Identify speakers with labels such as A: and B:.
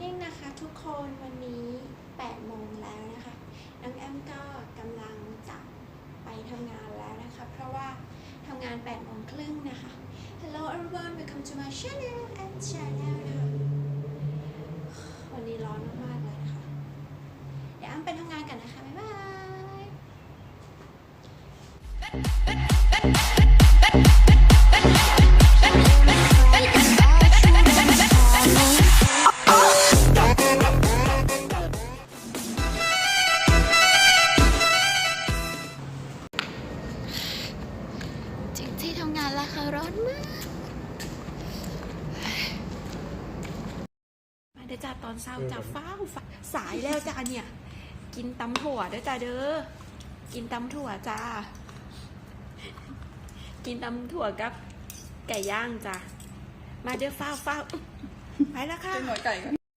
A: Morning นะคะทุกคนวันนี้8โมงแล้วนะคะน้องแอมก็กำลังจะไปทำงานแล้วนะคะ เพราะว่าทำงาน8โมงครึ่งนะคะ Hello everyone welcome to my channel and channel นะคะวันนี้ร้อนมากๆเลยนะคะ เดี๋ยวแอมไปทำงานกันนะคะ บ๊ายบาย ที่ทำงานแล้วค่ะร้อนมาก มาเดี๋ยวจ้าตอนเช้าจ้าฟ้าวฟ้าสายแล้วจ้าเนี่ย กินตำถั่วเด้อจ้าเด้อ กินตำถั่วจ้า กินตำถั่วกับไก่ย่างจ้ามาเด้อฟ้าวฟ้าวไปแล้วค่ะ
B: เป็นหัวไก่ก่อน